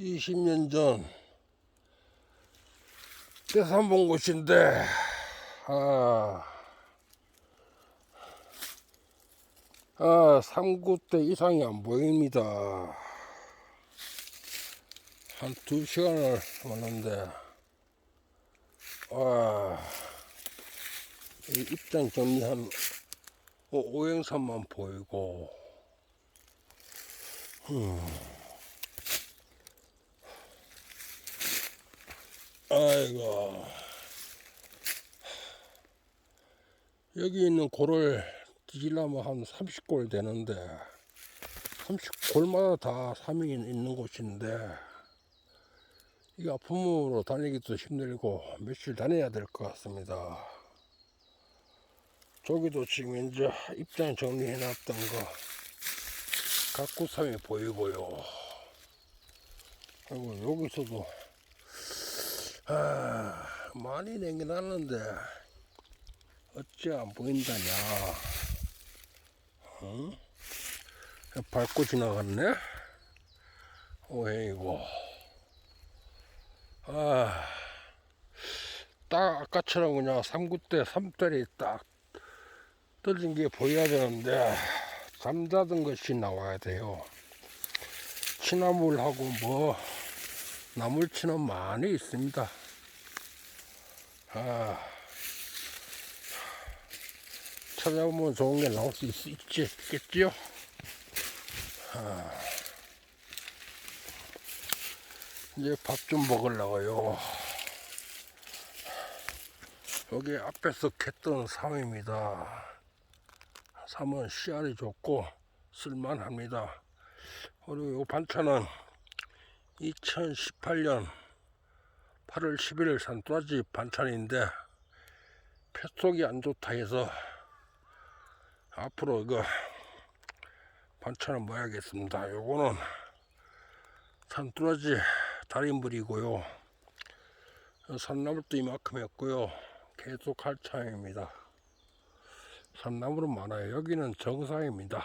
20년 전 떼산 본 곳인데 아, 아 3구대 이상이 안 보입니다. 한 2시간을 왔는데 와, 이 입장 정리한 오- 오행산만 보이고 아이고 여기 있는 골을 뒤지려면 한 30골 되는데 30골마다 다 사명이 있는 곳인데 이 아픔으로 다니기도 힘들고 며칠 다녀야 될 것 같습니다. 저기도 지금 이제 입장 정리해 놨던 거 각구삼이 보이고요. 그리고 여기서도 아, 많이 냉겨놨는데 어찌 안 보인다냐? 응? 밟고 지나갔네? 오해이고. 아, 딱 아까처럼 그냥 삼구대 삼다리 딱 떨어진 게 보여야 되는데 잠자던 것이 나와야 돼요. 취나물하고 뭐 나물치는 많이 있습니다. 아, 찾아보면 좋은 게 나올 수 있, 있지, 있겠지요? 아, 이제 밥 좀 먹으려고요. 여기 앞에서 캤던 삼입니다. 삼은 씨알이 좋고 쓸만합니다. 그리고 이 반찬은 2018년 8월 11일 산 또라지 반찬인데 폐속이 안 좋다 해서 앞으로 이거 반찬을 먹어야겠습니다. 요거는 산 또라지 달인물이고요. 산나물도 이만큼이었고요. 계속 할 차입니다. 산나물은 많아요. 여기는 정상입니다.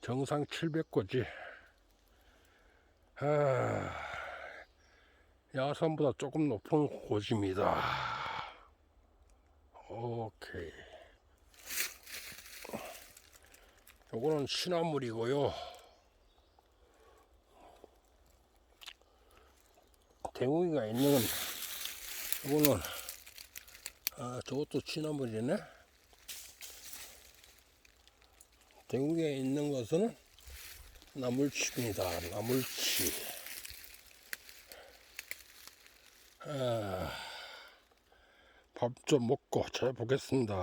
정상 700고지. 아, 야산보다 조금 높은 고지입니다. 오케이. 요거는 시나물이고요. 대웅이가 있는 요거는 아 저것도 시나물이네. 대웅이가 있는 것은 나물치입니다. 나물치. 아, 밥좀 먹고 찾아보겠습니다.